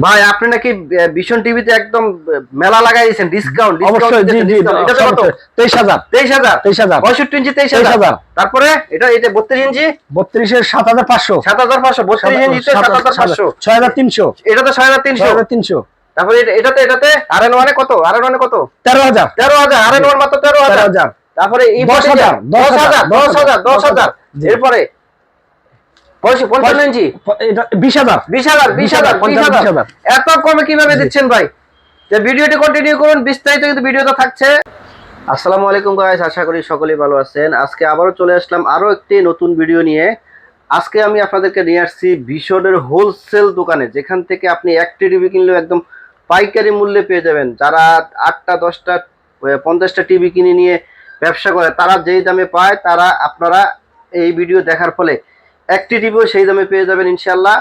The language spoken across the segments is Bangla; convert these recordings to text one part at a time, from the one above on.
ভাই আপনি নাকি ভীষণ টিভিতে একদম মেলা লাগাই দিয়েছেন ডিসকাউন্ট অবশ্যই জি জি এটা কত? তেইশ হাজার। তেইশ হাজার? পঁয়ষট্টি ইঞ্চি তেইশ হাজার। 23,000 তারপরে এটা ইঞ্চি? ইঞ্চিতে এটা তো তারপরে এটা- এটাতে এটাতে আর এন ওয়ানে কত? আর এন ওয়ানে কত? তেরো হাজার। তেরো হাজার আর এন ওয়ান মাত্র তেরো তেরো হাজার। হাজার তারপরে এই দশ হাজার, দশ হাজার দশ হাজার এরপরে পঞ্চান্ন ইঞ্চি? বিশ হাজার। বিশ হাজার বিশ হাজার বিশ হাজার। হাজার। এত কমে কীভাবে দিচ্ছেন ভাই? যে ভিডিওটি কন্টিনিউ করুন বিস্তারিত কিন্তু ভিডিওতে থাকছে। আসসালামু আলাইকুম গাইস আশা করি সকলেই ভালো আছেন। আজকে আবারও চলে আসলাম আরও একটি নতুন ভিডিও নিয়ে। আজকে আমি আপনাদেরকে নিয়ে আসছি ভীষণের হোলসেল দোকানে যেখান থেকে আপনি একটি টিভি কিনলেও একদম পাইকারি মূল্যে পেয়ে যাবেন। যারা আটটা দশটা পঞ্চাশটা টিভি কিনে নিয়ে ব্যবসা করে তারা যেই দামে পায় তারা আপনারা এই ভিডিও দেখার ফলে একটি টিভিও সেই দামে পেয়ে যাবেন ইনশাল্লাহ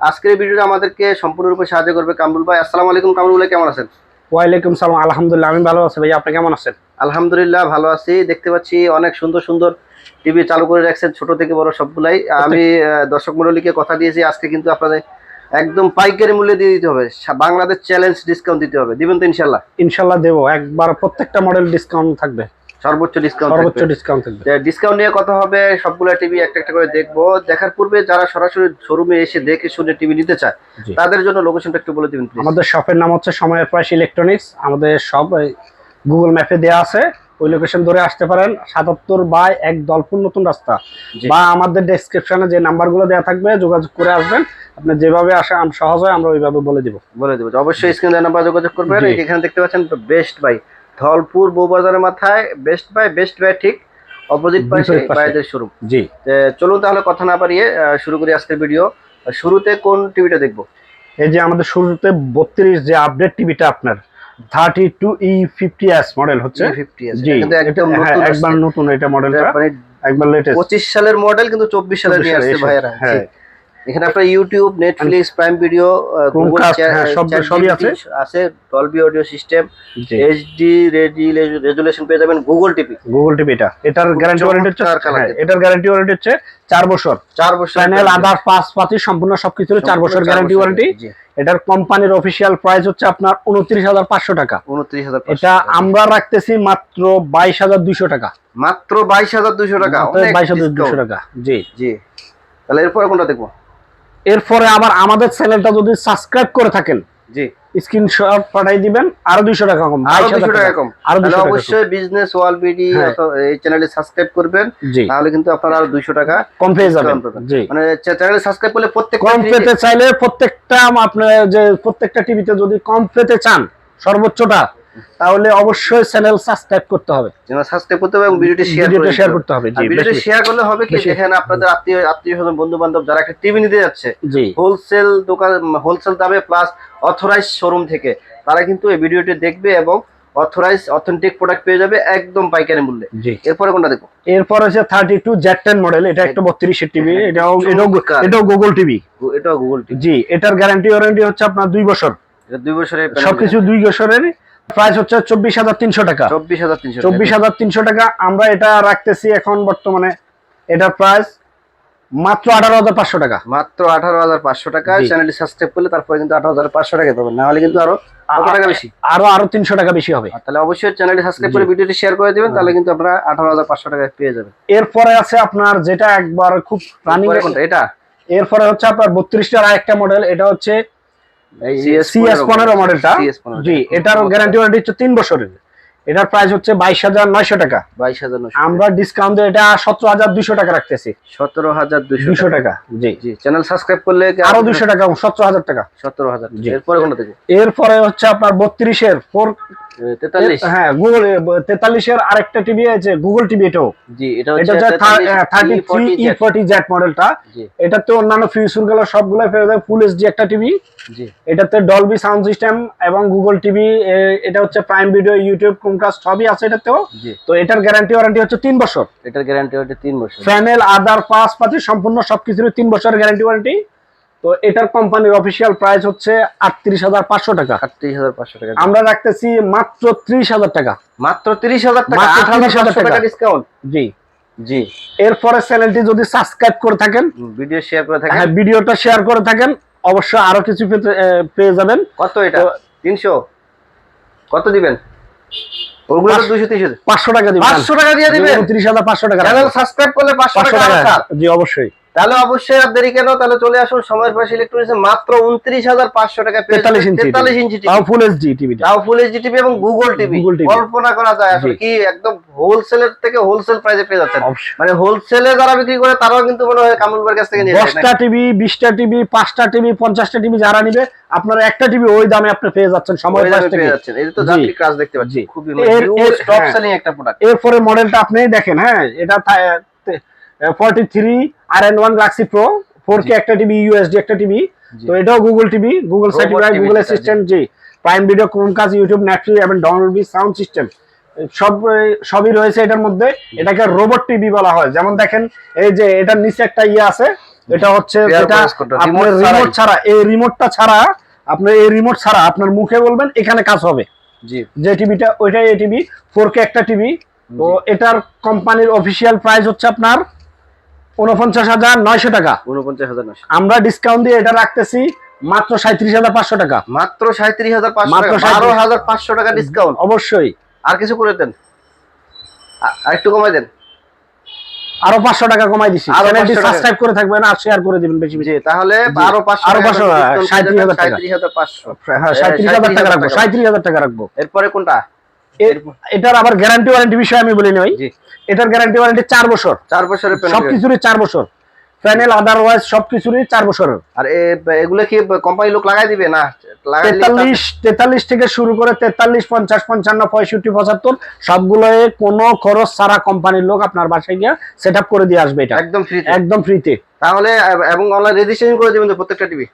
আজকের ভিডিওটা আমাদেরকে সম্পূর্ণরূপে সাহায্য করবে কামরুল ভাই। আসসালামু আলাইকুম কামরুল ভাই কেমন আছেন? ওয়ালাইকুম সালাম আলহামদুলিল্লাহ আমি ভালো আছি ভাই। আপনি কেমন আছেন? আলহামদুলিল্লাহ ভালো আছি। দেখতে পাচ্ছি অনেক সুন্দর সুন্দর টিভি চালু করে রাখছেন ছোট থেকে বড় সবগুলাই। আমি দর্শক মন্ডলীকে কথা দিয়েছি আজকে কিন্তু আপনাদের একদম পাইকারি মূল্যে দিয়ে দিতে হবে। বাংলাদেশ চ্যালেঞ্জ ডিসকাউন্ট দিতে হবে। দিবেন তো ইনশাল্লাহ ইনশাল্লাহ দেবো। একবার প্রত্যেকটা মডেল ডিসকাউন্ট থাকবে। সর্বোচ্চ ডিসকাউন্ট সর্বোচ্চ ডিসকাউন্ট থাকবে। ডিসকাউন্ট নিয়ে কথা হবে সবগুলা টিভি একটা একটা করে দেখব। দেখার পূর্বে যারা সরাসরি শোরুমে এসে দেখে শুনে টিভি নিতে চায় তাদের জন্য লোকেশনটা একটু বলে দিবেন আমাদের শপের নাম হচ্ছে সময়ের প্রাইস ইলেকট্রনিক্স আমাদের সব গুগল ম্যাপে দেওয়া আছে। ওই লোকেশন ধরে আসতে পারেন। সাতাত্তর বাই এক দলপুর নতুন রাস্তা। বা আমাদের ডেসক্রিপশনে যে নাম্বারগুলো দেওয়া থাকবে যোগাযোগ করে আসবেন। আপনি যেভাবে আসেন সহজ হয় আমরা ওইভাবে বলে দিব। বলে দেবো। অবশ্যই স্ক্রিনে নাম্বার যোগাযোগ করবেন। এখানে দেখতে পাচ্ছেন বেস্ট বাই ধলপুর বউবাজারের মাথায় বেস্ট বাই বেস্ট বাই ঠিক অপোজিট পাশে। পাশে। শোরুম জি। চলুন তাহলে কথা না আহ, শুরু করি আজকের ভিডিও শুরুতে কোন টিভিটা দেখব? এই যে আমাদের শুরুতে বত্রিশ যে আপডেট টিভিটা আপনার thirty two E fifty S model হচ্ছে একদম হ্যাঁ, নতুন একবার নতুন এটা মডেলটা মানে একবার লেটেস্ট পঁচিশ সালের মডেল কিন্তু চব্বিশ সালে নিয়ে আসছে ভাইয়েরা। হ্যাঁ। এখানে আপনার ইউটিউব নেটফ্লিক্স প্রাইম ভিডিও সব- সবই আছে। আছে Dolby audio system HD resolution পেয়ে যাবেন গুগল টিভি গুগল টিভি এটা এটার গ্যারান্টি ওয়ারেন্টি হচ্ছে হ্যাঁ। এটার গ্যারান্টি ওয়ারেন্টি হচ্ছে চার বছর। চার বছর প্যানেল আধার পাঁচ পাতি সম্পূর্ণ সবকিছু চার বছর গ্যারান্টি ওয়ারেন্টি এটার কোম্পানির অফিসিয়াল প্রাইস হচ্ছে আপনার উনত্রিশ হাজার পাঁচশো টাকা। উনত্রিশ হাজার এটা আমরা রাখতেছি মাত্র বাইশ হাজার দুইশো টাকা। মাত্র বাইশ হাজার দুইশো টাকা বাইশ হাজার দুইশো টাকা জি। জি। তাহলে এরপরে কোনটা দেখব? এরপরে আবার আমাদের চ্যানেলটা যদি সাবস্ক্রাইব করে থাকেন জি। স্ক্রিনশট পাঠাই দিবেন আরও দুইশো টাকা কম আরও 22,000 দুশো টাকা কম। আরও অবশ্যই বিজনেস ওয়াল বিডি। এই চ্যানেলে সাবস্ক্রাইব করবেন তাহলে কিন্তু আপনারা আরও দুইশো টাকা কম পেয়ে যাবেন। জি। মানে চ্যানেলে সাবস্ক্রাইব করলে প্রত্যেক কম পেতে চাইলে প্রত্যেকটা আপনার যে প্রত্যেকটা টিভিতে যদি কম পেতে চান সর্বোচ্চটা তাহলে অবশ্যই চ্যানেল সাবস্ক্রাইব করতে হবে। সাবস্ক্রাইব করতে হবে এবং ভিডিওটি শেয়ার ভিডিওটা শেয়ার করতে হবে জি ভিডিওটি শেয়ার করলে হবে কি যেখানে আপনাদের আত্মীয় আত্মীয় স্বজন বন্ধু বান্ধব যারা একটা টিভি নিতে যাচ্ছে হোলসেল দোকান হোলসেল দামে প্লাস অথরাইজ শোরুম থেকে তারা কিন্তু এই ভিডিওটি দেখবে এবং অথরাইজ অথেন্টিক প্রোডাক্ট পেয়ে যাবে একদম পাইকারি মূল্যে। এরপরে কোনটা দেখো এরপর আছে thirty two Z ten model এটা একটা বত্রিশের টিভি এটাও এটাও এটাও গুগল টিভি এটাও গুগল টিভি জি এটার গ্যারান্টি ওয়ারেন্টি হচ্ছে আপনার দুই বছর। এটা দুই বছরের সবকিছু দুই বছরের প্রাইস হচ্ছে চব্বিশ হাজার তিনশো টাকা। চব্বিশ হাজার তিনশো চব্বিশ হাজার তিনশো টাকা আমরা এটা রাখতেছি এখন বর্তমানে এটার প্রাইস মাত্র আঠারো হাজার পাঁচশো টাকা। মাত্র আঠারো হাজার পাঁচশো টাকা। চ্যানেলটি সাবস্ক্রাইব করলে তারপরে কিন্তু আঠারো হাজার পাঁচশো টাকা পাবেন। না হলে কিন্তু আরও টাকা বেশি? আরও আরও তিনশো টাকা বেশি হবে। তাহলে অবশ্যই চ্যানেলটি সাবস্ক্রাইব করে। ভিডিওটি শেয়ার করে দিবেন তাহলে কিন্তু আপনারা আঠারো হাজার পাঁচশো টাকা পেয়ে যাবেন। এরপরে আছে আপনার যেটা একবার খুব রানিং এটা? এরপরে হচ্ছে আপনার বত্রিশটার আরেকটা মডেল এটা হচ্ছে সিএস পনেরো মডেলটা জি এটার গ্যারান্টি ওয়ারেন্টি হচ্ছে তিন বছরের। এটার প্রাইস হচ্ছে বাইশ হাজার নয়শো টাকা। বাইশ হাজার আমরা ডিসকাউন্ট এটা সতেরো হাজার দুইশো টাকা রাখতেছি। সতেরো হাজার দুশো দুইশো টাকা। জি। জি চ্যানেল সাবস্ক্রাইব করলে আরও দুইশো টাকা সতেরো হাজার টাকা। সতেরো হাজার। এরপরে কোনটা থেকে এরপরে হচ্ছে আপনার বত্রিশের ফোর হ্যাঁ গুগল তেতাল্লিশের আরেকটা টিভি আছে গুগল টিভি এটাও। জি এটা এটা হচ্ছে হচ্ছে thirty three E forty Z মডেলটা এটাতে অন্যান্য ফিউচারগুলো সবগুলো ফেরত দেয় ফুল এইচডি একটা টিভি জি। এটাতে ডলবি সাউন্ড সিস্টেম এবং গুগল টিভি এটা হচ্ছে প্রাইম ভিডিও ইউটিউব ক্রোমকাস্ট সবই আছে এটাতেও। তো এটার গ্যারান্টি ওয়ারেন্টি হচ্ছে তিন বছর। এটার গ্যারান্টি তিন বছর। প্যানেল আদার পাস পাতি সম্পূর্ণ সবকিছুর তিন বছরের গ্যারান্টি ওয়ারেন্টি তো এটার কোম্পানির অফিসিয়াল প্রাইস হচ্ছে আটত্রিশ হাজার পাঁচশো টাকা। আটত্রিশ হাজার পাঁচশো টাকা। আমরা রাখতেছি মাত্র ত্রিশ হাজার টাকা। মাত্র তিরিশ হাজার টাকা মাত্র আঠারো 30,000 হাজার টাকা টাকা। ডিসকাউন্ট জি। জি। এরপরে চ্যানেলটি যদি সাবস্ক্রাইব করে থাকেন ভিডিও শেয়ার করে থাকেন। হ্যাঁ ভিডিওটা শেয়ার করে থাকেন অবশ্যই আরও কিছু পেতে- পেয়ে যাবেন। কত এটা? তিনশো? কত দিবেন? ওগুলো তো পাঁচ- দুইশো তিনশো। পাঁচশো টাকা দিবেন। পাঁচশো টাকা দিয়ে দিবেন? ত্রিশ হাজার পাঁচশো টাকা চ্যানেল সাবস্ক্রাইব করলে পাঁচশো টাকা জি অবশ্যই। তাহলে অবশ্যই আর দেরি কেন? তাহলে চলে আসুন সময়ের পাশে ইলেকট্রনিক্স মাত্র উনত্রিশ হাজার পাঁচশো টাকা তেতাল্লিশ ইঞ্চি তেতাল্লিশ ইঞ্চি তাও ফুল এইচডি টিভিটা। তাও ফুল এইচডি টিভি এবং গুগল টিভি। কল্পনা করা যায় আসলে কি একদম হোলসেলের থেকে হোলসেল প্রাইসে পেয়ে যাচ্ছেন। মানে হোলসেলে যারা বিক্রি করে তারাও কিন্তু মনে হয় কামরুল ভাইয়ের কাছ থেকে নিয়ে দশটা টিভি বিশটা টিভি পাঁচটা টিভি পঞ্চাশটা টিভি যারা নিবে আপনারা একটা টিভি ওই দামে আপনি পেয়ে যাচ্ছেন সময় দামে পেয়ে যাচ্ছেন। এই তো। যাত্রী কাজ দেখতে পাচ্ছি। খুবই এর- এর- টপ হ্যাঁ। সেলিং একটা প্রোডাক্ট এরপরে মডেলটা আপনি দেখেন হ্যাঁ এটা ফর্টি থ্রি আর N one galaxy pro four K একটা টিভি ইউএসডি একটা টিভি তো এটাও Google TV Google certified Google assistant জি। Prime video Chromecast YouTube Netflix এবং ডাউনলোড সাউন্ড সিস্টেম সব সবই রয়েছে এটার মধ্যে। এটাকে রোবট টিভি বলা হয়। যেমন দেখেন এই যে এটার নিচে একটা ইয়ে আছে এটা হচ্ছে যেটা আপনার রিমোট। ছাড়া এই রিমোটটা ছাড়া আপনার এই রিমোট ছাড়া আপনার মুখে বলবেন এখানে কাজ হবে। জি। যে টিভিটা ওইটাই এই টিভি ফোর কে একটা টিভি তো এটার কোম্পানির অফিসিয়াল প্রাইস হচ্ছে আপনার উনপঞ্চাশ হাজার নয়শো টাকা। উনপঞ্চাশ হাজার আমরা ডিসকাউন্ট দিয়ে এটা রাখতেছি মাত্র সাঁত্রিশ হাজার পাঁচশো টাকা। মাত্র সাঁত্রিশ হাজার পাঁচশো মাত্র বারো হাজার পাঁচশো টাকা ডিসকাউন্ট অবশ্যই। আর কিছু করে দেন। আর একটু কমাই দেন। আরও পাঁচশো টাকা কমাই দিছি। চ্যানেলটি সাবস্ক্রাইব করে থাকবেন আর শেয়ার করে দিবেন বেশি বেশি। তাহলে আরও পাঁচশো আরও টাকা 500 টাকা, discount 37,000 টাকা। 37,500 হ্যাঁ সাঁত্রিশ হাজার টাকা রাখব সাঁত্রিশ হাজার টাকা রাখব। এরপরে কোনটা এটার আবার গ্যারান্টি ওয়ারেন্টি বিষয়ে আমি বলি নই। জি। এটার গ্যারান্টি ওয়ারেন্টি চার বছর। চার বছরের সবকিছুরই চার বছর। প্যানেল আদারওয়াইজ সবকিছুরই চার বছরের। আর এগুলো কি কোম্পানি লোক লাগাই দিবে না? তেতাল্লিশ তেতাল্লিশ থেকে শুরু করে তেতাল্লিশ পঞ্চাশ পঞ্চান্ন পঁয়ষট্টি পঁচাত্তর সবগুলো কোনো খরচ ছাড়া কোম্পানির লোক আপনার বাসায় গিয়ে সেট করে দিয়ে আসবে এটা। একদম ফ্রি একদম ফ্রিতে তাহলে এবং অনলাইন রেজিস্ট্রেশন করে দিবেন প্রত্যেকটা টিভি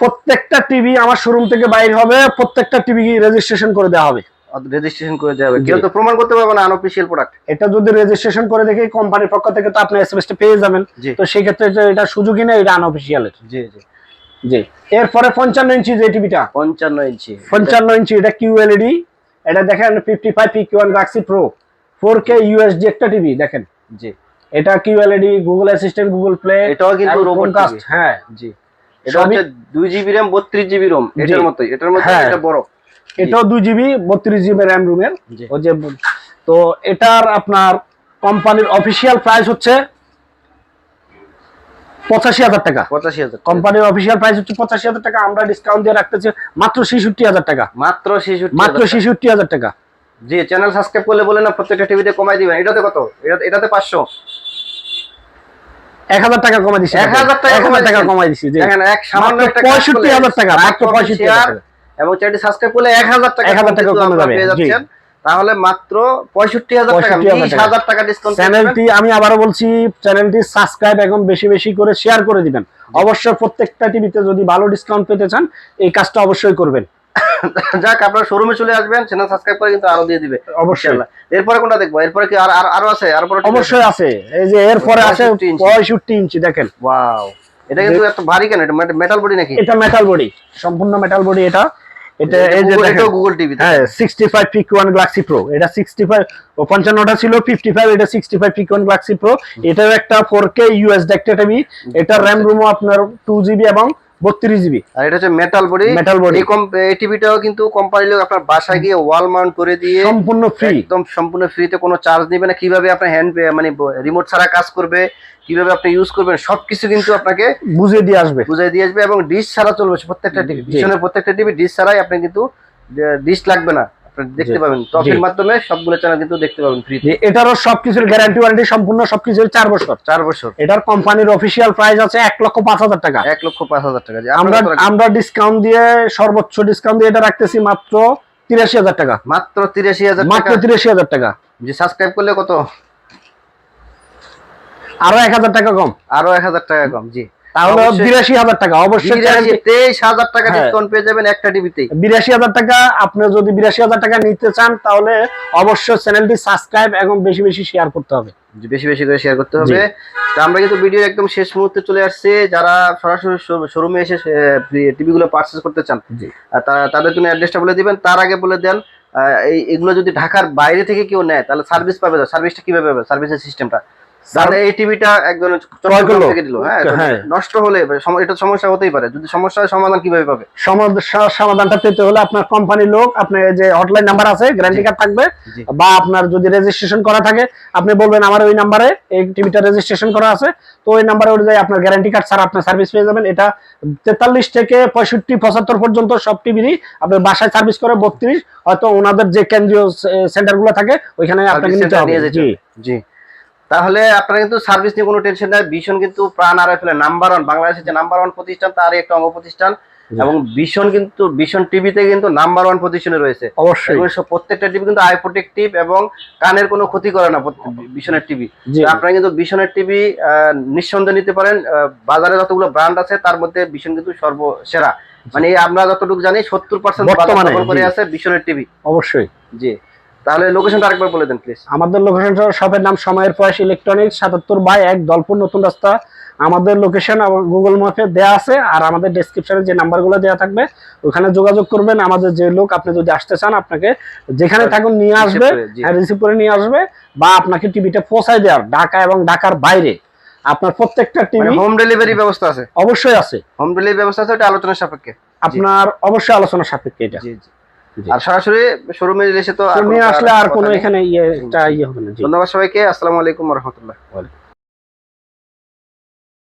প্রত্যেকটা টিভি আমার শোরুম থেকে বাইর হবে প্রত্যেকটা টিভি রেজিস্ট্রেশন করে দেওয়া হবে। রেজিস্ট্রেশন করে দেওয়া হবে। কেউ তো প্রমাণ করতে পারবে না আনঅফিসিয়াল প্রোডাক্ট এটা যদি রেজিস্ট্রেশন করে দেখে কোম্পানির পক্ষ থেকে তো আপনি এসএমএস পেয়ে যাবেন। তো সেই ক্ষেত্রে এটা- এটা সুযোগই নেই এটা আনঅফিসিয়ালের জি জি। জি। এরপরে পঞ্চান্ন ইঞ্চি যে টিভিটা পঞ্চান্ন ইঞ্চি। পঞ্চান্ন ইঞ্চি এটা কিউ এলইডি এটা দেখেন fifty five PQ one galaxy pro four K USD একটা টিভি দেখেন। জি। এটা Q LED Google assistant Google play এটাও কিন্তু রোবট কাস্ট হ্যাঁ। জি। এটা হচ্ছে দুই জিবি র্যাম বত্রিশ জিবি রোম এটার। মতোই। এটার মধ্যে হ্যাঁ। এটা বড়। এটাও দুই জিবি বত্রিশ জিবি র্যাম রুমের ও যে তো এটার আপনার কোম্পানির অফিসিয়াল প্রাইস হচ্ছে পঁচাশি হাজার টাকা। পঁচাশি হাজার কোম্পানির অফিসিয়াল প্রাইস হচ্ছে পঁচাশি হাজার টাকা। আমরা ডিসকাউন্ট দিয়ে রাখতেছি মাত্র ছেষট্টি হাজার টাকা। মাত্র ছেষট্টি মাত্র ছেষট্টি হাজার টাকা। জি চ্যানেল সাবস্ক্রাইব করলে বলে না প্রত্যেকটা টিভিতে কমাই দিবেন। এটাতে কত? এটা- এটাতে পাঁচশো। এক হাজার টাকা কমাই দিচ্ছি এক হাজার টাকা কমাই কাজ 65,000 করলে টাকা, মাত্র comment, 65,000 share টাকা। এবং চ্যানেলটি সাবস্ক্রাইব করলে এক হাজার টাকা 1000 টাকা কমে যাবে। যাচ্ছেন। তাহলে মাত্র পঁয়ষট্টি হাজার টাকা 65,000 হাজার টাকা। ডিসকাউন্ট চ্যানেলটি আমি আবারও বলছি চ্যানেলটি সাবস্ক্রাইব এখন বেশি বেশি করে শেয়ার করে দিবেন। অবশ্যই প্রত্যেকটা টিভিতে যদি ভালো ডিসকাউন্ট পেতে চান এই কাজটা অবশ্যই করবেন। যাক আপনার শোরুমে চলে আসবেন চ্যানেল সাবস্ক্রাইব করে কিন্তু আরও দিয়ে দিবে। অবশ্যই। এরপরে কোনটা দেখব? এরপরে কি আর আর- আরও আছে? আরও বড় অবশ্যই আছে। এই যে এরপরে আছে 65 ইঞ্চি। পঁয়ষট্টি ইঞ্চি দেখেন। ওয়াও। এটা কিন্তু এত ভারী কেন? এটা মেটাল বডি নাকি? এটা মেটাল বডি সম্পূর্ণ মেটাল বডি এটা। এটা এই যে দেখেন গুগল টিভি হ্যাঁ sixty five PQ one galaxy pro এটা সিক্সটি ফাইভ ও পঞ্চান্নটা ছিল ফিফটি ফাইভ এটা sixty five PQ one galaxy pro এটাও একটা ফোর কে ইউএস একটা এটা এটা র্যাম রুমও আপনার টু জিবি এবং বত্রিশ জিবি আর এটা হচ্ছে মেটাল বডি মেটাল বডি এই টিভিটাও কিন্তু কোম্পানি লোক আপনার বাসায় গিয়ে ওয়াল মাউন্ট করে দিয়ে সম্পূর্ণ ফ্রি একদম সম্পূর্ণ ফ্রিতে কোনো চার্জ নেবে না। কীভাবে আপনার হ্যান্ড মানে রিমোট ছাড়া কাজ করবে কীভাবে আপনি ইউজ করবেন সবকিছু কিন্তু আপনাকে বুঝে দিয়ে আসবে। বুঝে দিয়ে আসবে এবং ডিশ ছাড়া চলবে প্রত্যেকটা টিভি পিছনে পিছনের প্রত্যেকটা টিভি ডিশ ছাড়াই আপনি কিন্তু ডিশ লাগবে না। দেখতে পাবেন। টপের মাধ্যমে সবগুলো চ্যানেল কিন্তু দেখতে পাবেন এটারও সবকিছুর গ্যারান্টি ওয়ারেন্টি সম্পূর্ণ সবকিছুর চার বছর। চার বছর। এটার কোম্পানির অফিসিয়াল প্রাইস আছে এক লক্ষ পাঁচ হাজার টাকা। এক লক্ষ পাঁচ হাজার টাকা। আমরা আমরা ডিসকাউন্ট দিয়ে সর্বোচ্চ ডিসকাউন্ট দিয়ে এটা রাখতেছি মাত্র তিরাশি হাজার টাকা। মাত্র তিরাশি হাজার মাত্র টাকা? তিরাশি হাজার টাকা। যে সাবস্ক্রাইব করলে কত? আরও এক হাজার টাকা কম। আরও এক হাজার টাকা কম জি। তাহলে বিরাশি হাজার টাকা অবশ্যই তেইশ হাজার টাকা হ্যাঁ। ডিসকাউন্ট পেয়ে যাবেন একটা টিভিতেই বিরাশি হাজার টাকা আপনি যদি বিরাশি হাজার টাকা নিতে চান তাহলে অবশ্যই চ্যানেলটি সাবস্ক্রাইব এবং বেশি বেশি শেয়ার করতে হবে। বেশি বেশি করে শেয়ার করতে হবে। তো আমরা কিন্তু ভিডিও একদম শেষ মুহূর্তে চলে আসছে। যারা সরাসরি শোরুমে এসে টিভি গুলো পারচেজ করতে চান তাদের জন্য অ্যাড্রেসটা বলে দিবেন। তার আগে বলে দেন এই এগুলো যদি ঢাকার বাইরে থেকে কেউ নেয় তাহলে সার্ভিস পাবে সার্ভিসটা কীভাবে পাবে সার্ভিসের সিস্টেমটা তাহলে এই টিভিটা একজন। থেকে দিল হ্যাঁ হ্যাঁ। নষ্ট হলে এটা সমস্যা হতেই পারে। যদি সমস্যা সমাধান কীভাবে পাবে? সমস্যা সমাধানটা পেতে হলে আপনার কোম্পানির লোক আপনার যে হটলাইন নাম্বার আছে গ্যারান্টি কার্ড থাকবে বা আপনার যদি রেজিস্ট্রেশন করা থাকে আপনি বলবেন আমার ওই নাম্বারে এই টিভিটা রেজিস্ট্রেশন করা আছে তো ওই নাম্বারে অনুযায়ী আপনার গ্যারান্টি কার্ড ছাড়া আপনার সার্ভিস পেয়ে যাবেন। এটা তেতাল্লিশ থেকে পঁয়ষট্টি পঁচাত্তর পর্যন্ত সব টিভিরই আপনার বাসায় সার্ভিস করে বত্রিশ হয়তো ওনাদের যে কেন্দ্রীয় সেন্টারগুলো থাকে ওইখানে আপনাকে নিতে হবে। জি। জি। তাহলে আপনারা কিন্তু সার্ভিস নিয়ে কোনো টেনশন নাই। ভীষণ কিন্তু প্রাণ আর ফেলে নাম্বার ওয়ান বাংলাদেশের যে নাম্বার ওয়ান প্রতিষ্ঠান তারই একটা অঙ্গ প্রতিষ্ঠান। এবং ভীষণ কিন্তু ভীষণ টিভিতে কিন্তু নাম্বার ওয়ান পজিশনে রয়েছে। অবশ্যই। প্রত্যেকটা টিভি কিন্তু আই প্রোটেক্টিভ এবং কানের কোনো ক্ষতি করে না ভীষণের টিভি আপনারা কিন্তু ভীষণের টিভি নিঃসন্দেহে নিতে পারেন। বাজারে যতগুলো ব্র্যান্ড আছে তার মধ্যে ভীষণ কিন্তু সর্বসেরা। মানে আমরা যতটুকু জানি সত্তর পার্সেন্ট করে আছে ভীষণের টিভি অবশ্যই। জি। তাহলে লোকেশনটা আরেকবার বলে দেন প্লিজ আমাদের লোকেশন শপের নাম সময়ের প্রয়াস ইলেকট্রনিক্স সাতাত্তর বাই এক দলপুর নতুন রাস্তা। আমাদের লোকেশন গুগল ম্যাপে দেয়া আছে আর আমাদের ডেসক্রিপশনে যে নাম্বারগুলো দেওয়া থাকবে ওখানে যোগাযোগ করবেন। আমাদের যে লোক আপনি যদি আসতে চান আপনাকে যেখানে থাকুন নিয়ে আসবে হ্যাঁ রিসিভ করে নিয়ে আসবে বা আপনাকে টিভিটা পৌঁছায় দেওয়ার ঢাকা এবং ঢাকার বাইরে। আপনার প্রত্যেকটা টিভি হোম ডেলিভারি ব্যবস্থা আছে? অবশ্যই আছে। হোম ডেলিভারি ব্যবস্থা আছে ওটা আলোচনার সাপেক্ষে। আপনার অবশ্যই আলোচনা সাপেক্ষে এটা। জি জি। আর সরাসরি শোরুমে এসে তো নিয়ে আসলে আর কোনো এখানে ইয়ে একটা ইয়ে হবে না ধন্যবাদ সবাইকে আসসালামু আলাইকুম রহমতুল্লাহ।